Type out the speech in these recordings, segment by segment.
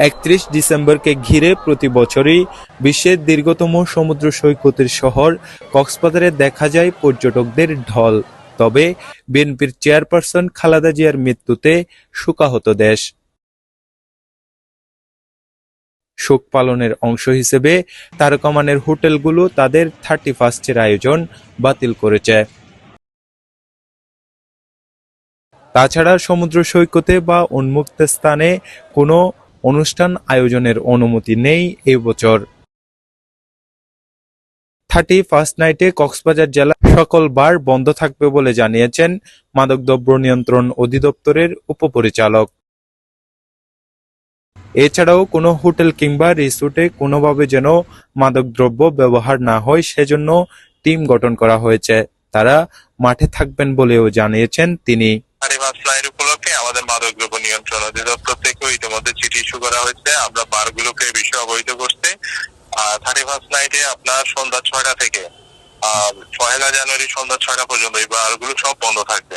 একত্রিশ ডিসেম্বরকে ঘিরে প্রতি বছরই বিশ্বের দীর্ঘতম সমুদ্র সৈকতের শহর কক্সবাজারে দেখা যায় পর্যটকদের ঢল। তবে বিএনপির চেয়ারপারসন খালেদা জিয়ার মৃত্যুতে শোকাহত দেশ। শোক পালনের অংশ হিসেবে তারকামানের হোটেলগুলো তাদের থার্টি ফার্স্টের আয়োজন বাতিল করেছে। তাছাড়া সমুদ্র সৈকতে বা উন্মুক্ত স্থানে কোনো অনুষ্ঠান আয়োজনের অনুমতি নেই এবছর থার্টি ফার্স্ট নাইটে কক্সবাজার জেলা সকল বার বন্ধ থাকবে বলে জানিয়েছেন মাদকদ্রব্য নিয়ন্ত্রণ অধিদপ্তরের উপপরিচালক। এছাড়াও কোনো হোটেল কিংবা রিসোর্টে কোনোভাবে যেন মাদকদ্রব্য ব্যবহার না হয় সেজন্য টিম গঠন করা হয়েছে। তারা মাঠে থাকবেন বলেও জানিয়েছেন তিনি। ফার্স্ট ফ্লাইট উপলক্ষে আমাদের মাদক দ্রব্য নিয়ন্ত্রণ অধিদপ্তর থেকেও ইতিমধ্যে চিঠি ইস্যু করা হয়েছে। আমরা বারগুলোকে এই বিষয়ে অবহিত করতে থার্টি ফার্স্ট নাইটে আপনার সন্ধ্যা ছয়টা থেকে আহ, পহেলা জানুয়ারি সন্ধ্যা ছয়টা পর্যন্ত এই বারগুলো সব বন্ধ থাকবে।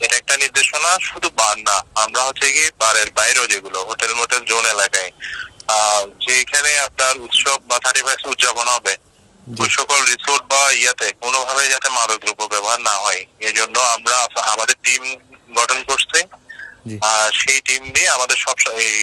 এটা একটা নির্দেশনা শুধু বার না আমরা হচ্ছে কি বারের বাইরেও যেগুলো হোটেল মোটেল জোন এলাকায় যেখানে আপনার উৎসব বা থার্টি ফার্স্ট উদযাপন হবে ওই সকল রিসোর্ট বা ইয়াতে কোনোভাবে যাতে মাদক দ্রব্য ব্যবহার না হয় এই জন্য আমরা আমাদের টিম গঠন করছি। আর সেই টিম দিয়ে আমাদের সব এই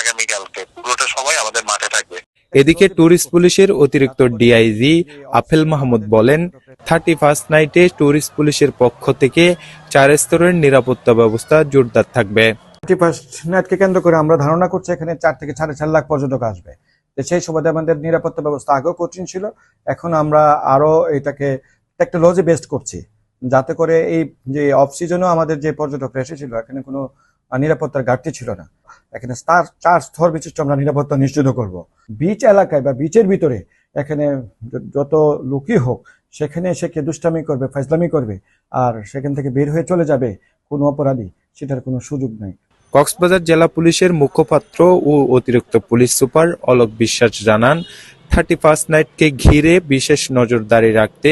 আগামীকালকে পুরোটা সময় আমাদের মাঠে থাকবে। এদিকে ট্যুরিস্ট পুলিশের অতিরিক্ত ডিআইজি আফেল মাহমুদ বলেন থার্টি ফার্স্ট নাইটে ট্যুরিস্ট পুলিশের পক্ষ থেকে চার স্তরের নিরাপত্তা ব্যবস্থা জোরদার থাকবে। থার্টি ফার্স্ট নাইটকে কেন্দ্র করে আমরা ধারণা করছি এখানে চার থেকে সাড়ে চার লাখ পর্যটক আসবে। সেই সুবাদে আমাদের নিরাপত্তা ব্যবস্থা আগেও কঠিন ছিল, এখন আমরা আরও এটাকে টেকনোলজি বেস্ট করছি, যাতে করে এই যে অফ সিজনেও আমাদের যে পর্যটকরা এসেছিল, এখানে কোনো নিরাপত্তার ঘাটতি ছিল না। এখানে স্টার চার স্তর বিশিষ্ট আমরা নিরাপত্তা নিশ্চিত করব। বিচ এলাকায় বা বিচের ভিতরে এখানে যত লোকই হোক, সেখানে এসে কে দুষ্টামি করবে ফাইজলামি করবে, আর সেখান থেকে বের হয়ে চলে যাবে, কোনো অপরাধী, সেটার কোনো সুযোগ নেই। কক্সবাজার জেলা পুলিশের মুখপাত্র ও অতিরিক্ত পুলিশ সুপার অলোক বিশ্বাস জানান থার্টি ফার্স্ট নাইটকে ঘিরে বিশেষ নজরদারি রাখতে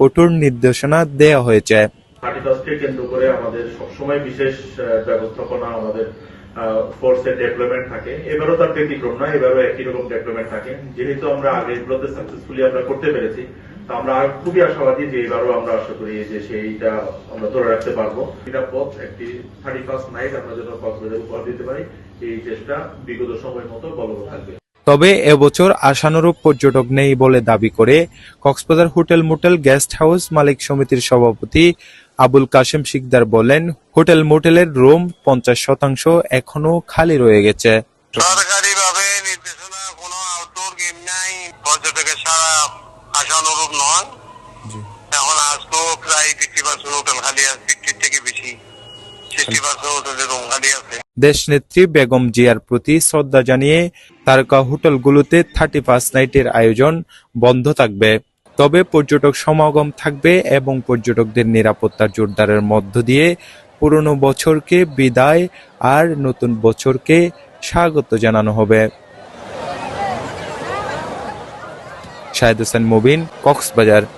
কঠোর নির্দেশনা দেওয়া হয়েছে। করে আমাদের সবসময় বিশেষ ব্যবস্থাপনা, আমাদের ফোর্সের থাকে। এবারও তার ব্যতিক্রম না এবারও একই রকম থাকে। যেহেতু আমরা আগেরগুলোতে সাকসেসফুলি আমরা করতে পেরেছি আমরা খুবই আশাবাদী যে এবারও আমরা আশা করি যে সেইটা আমরা ধরে রাখতে পারব। নিরাপদ একটি থার্টি ফার্স্ট নাইট আমরা যেন কক্সবাজার উপহার দিতে পারি এই চেষ্টা বিগত সময়ের মতো বলবৎ থাকবে। তবে এবছর আশানুরূপ পর্যটক নেই বলে দাবি করে Cox's Bazar hotel motel guest house মালিক সমিতির সভাপতি আবুল কাশেম শিকদার বলেন হোটেল মোটেলের রুম পঞ্চাশ শতাংশ এখনও খালি রয়ে গেছে। সরকারি ভাবে নির্দেশনা কোনো আউটডোর গেম নাই। পর্যটকের সারা আশানুরূপ নয়। এখন প্রায় ফিফটি পার্সেন্ট হোটেল খালি আছে ফিফটির থেকে বেশি। সিক্সটি পার্সেন্ট হোটেলের রুম খালি আছে। দেশনেত্রী বেগম জিয়ার প্রতি শ্রদ্ধা জানিয়ে তারকা হোটেলগুলোতে থার্টি ফার্স্ট নাইটের আয়োজন বন্ধ থাকবে। তবে পর্যটক সমাগম থাকবে এবং পর্যটকদের নিরাপত্তা জোরদারের মধ্য দিয়ে পুরনো বছরকে বিদায় আর নতুন বছরকে স্বাগত জানানো হবে। शाहिद हसन मुबीन कॉक्स बाज़ार